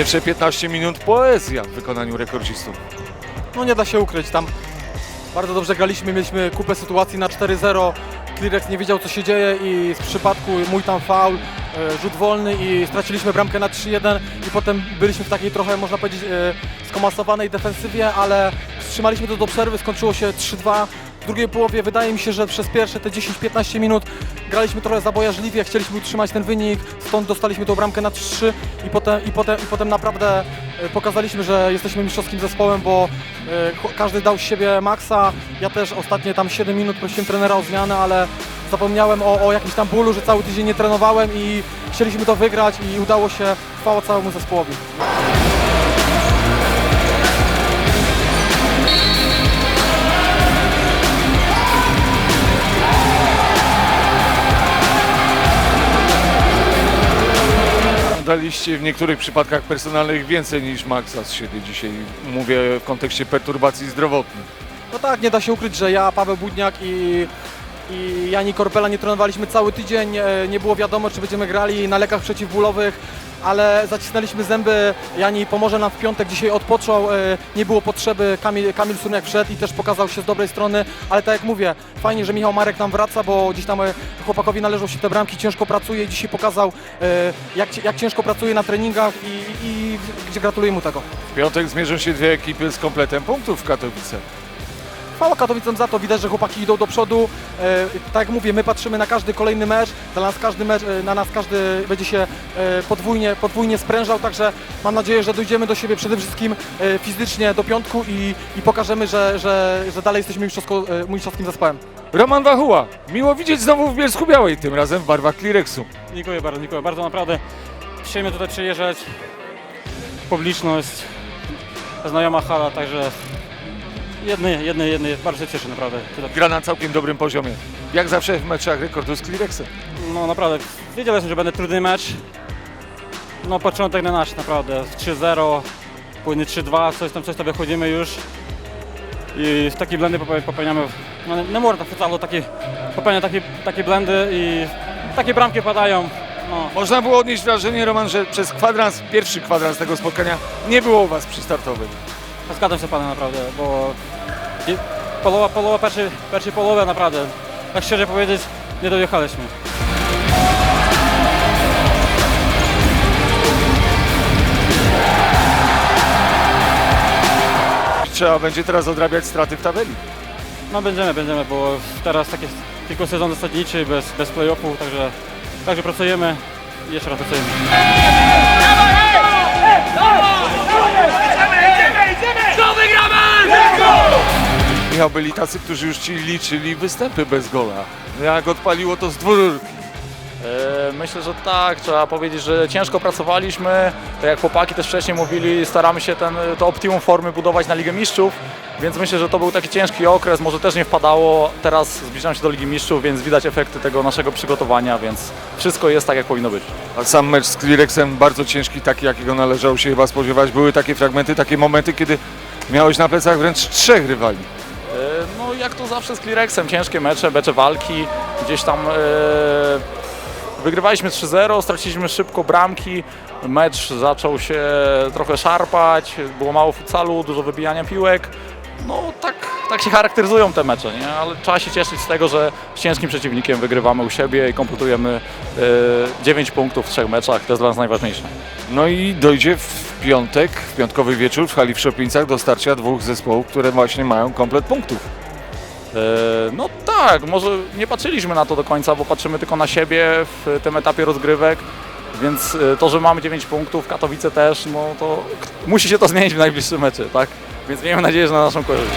Pierwsze 15 minut poezja w wykonaniu rekordzistów. No nie da się ukryć, tam bardzo dobrze graliśmy, mieliśmy kupę sytuacji na 4-0. Klirex nie wiedział co się dzieje i z przypadku mój tam faul, e, rzut wolny i straciliśmy bramkę na 3-1 i potem byliśmy w takiej trochę można powiedzieć e, skomasowanej defensywie, ale wstrzymaliśmy to do przerwy, skończyło się 3-2. W drugiej połowie wydaje mi się, że przez pierwsze te 10-15 minut graliśmy trochę zabojażliwie, chcieliśmy utrzymać ten wynik, stąd dostaliśmy tą bramkę na 3 i potem, i potem, i potem naprawdę e, pokazaliśmy, że jesteśmy mistrzowskim zespołem, bo e, każdy dał z siebie maksa. Ja też ostatnie tam 7 minut prosiłem trenera o zmianę, ale zapomniałem o, o jakimś tam bólu, że cały tydzień nie trenowałem i chcieliśmy to wygrać i udało się, chwała całemu zespołowi. Daliście w niektórych przypadkach personalnych więcej niż Maxa z siebie dzisiaj. Mówię w kontekście perturbacji zdrowotnych. No tak, nie da się ukryć, że ja, Paweł Budniak i, i Jani Korpela nie trenowaliśmy cały tydzień. e, Nie było wiadomo, czy będziemy grali na lekach przeciwbólowych, ale zacisnęliśmy zęby. Jani pomoże nam w piątek, dzisiaj odpoczął. e, Nie było potrzeby, Kamil, Kamil Surniak wszedł i też pokazał się z dobrej strony. Ale tak jak mówię, fajnie, że Michał Marek nam wraca, bo gdzieś tam e, chłopakowi należą się te bramki, ciężko pracuje i dzisiaj pokazał, jak, jak ciężko pracuje na treningach i, i gdzie gratuluję mu tego. W piątek zmierzą się dwie ekipy z kompletem punktów w Katowice. Chwała Katowicom za to, widać, że chłopaki idą do przodu. E, tak jak mówię, my patrzymy na każdy kolejny mecz, dla nas każdy mecz, e, na nas każdy będzie się e, podwójnie, podwójnie sprężał, także mam nadzieję, że dojdziemy do siebie przede wszystkim e, fizycznie do piątku i, i pokażemy, że, że, że dalej jesteśmy mistrzowsko, mistrzowskim zespołem. Roman Wachuła, miło widzieć znowu w Bielsku Białej, tym razem w barwach Klirexu. Dziękuję bardzo, dziękuję bardzo. Naprawdę chcieliśmy tutaj przyjeżdżać. Publiczność, znajoma hala, także jedny, jedny, jedny, bardzo się cieszę naprawdę. Tyle. Gra na całkiem dobrym poziomie. Jak zawsze w meczach rekordu z Klirexem. No naprawdę, wiedziałem, że będzie trudny mecz. No początek na nasz naprawdę, 3-0, później 3-2, coś tam, coś tam wychodzimy już. I w takie blendy pope- popełniamy, no nie- można w futsalu takie, popełniać takie, takie blendy i takie bramki padają. No. Można było odnieść wrażenie, Roman, że przez kwadrans, pierwszy kwadrans tego spotkania nie było u Was przy startowej. Zgadzam się panem naprawdę, bo połowa, połowa pierwszej, pierwszej połowy naprawdę, tak szczerze powiedzieć, nie dojechaliśmy. Trzeba będzie teraz odrabiać straty w tabeli. No będziemy, będziemy, bo teraz taki tylko sezon zasadniczy, bez, bez play-offu, także, także pracujemy i jeszcze raz pracujemy. Michał, byli tacy, którzy już ci liczyli występy bez gola. Jak odpaliło to z dwururki. E, Myślę, że tak, trzeba powiedzieć, że ciężko pracowaliśmy, tak jak chłopaki też wcześniej mówili, staramy się ten, to optimum formy budować na Ligę Mistrzów, więc myślę, że to był taki ciężki okres, może też nie wpadało, teraz zbliżam się do Ligi Mistrzów, więc widać efekty tego naszego przygotowania, więc wszystko jest tak, jak powinno być. A sam mecz z Klirexem bardzo ciężki, taki jakiego należało się chyba spodziewać. Były takie fragmenty, takie momenty, kiedy miałeś na plecach wręcz trzech rywali. Jak to zawsze z Clearexem, ciężkie mecze, mecze walki, gdzieś tam e, wygrywaliśmy 3-0, straciliśmy szybko bramki, mecz zaczął się trochę szarpać, było mało futsalu, dużo wybijania piłek. No tak, tak się charakteryzują te mecze, nie? ale trzeba się cieszyć z tego, że z ciężkim przeciwnikiem wygrywamy u siebie i kompletujemy e, 9 punktów w trzech meczach, to jest dla nas najważniejsze. No i dojdzie w piątek, w piątkowy wieczór w hali w Szopińcach do starcia dwóch zespołów, które właśnie mają komplet punktów. E, No tak, może nie patrzyliśmy na to do końca, bo patrzymy tylko na siebie w tym etapie rozgrywek, więc e, to, że mamy 9 punktów, Katowice też, no to musi się to zmienić w najbliższym mecze, tak? Więc miejmy nadzieję, że na naszą korzyść.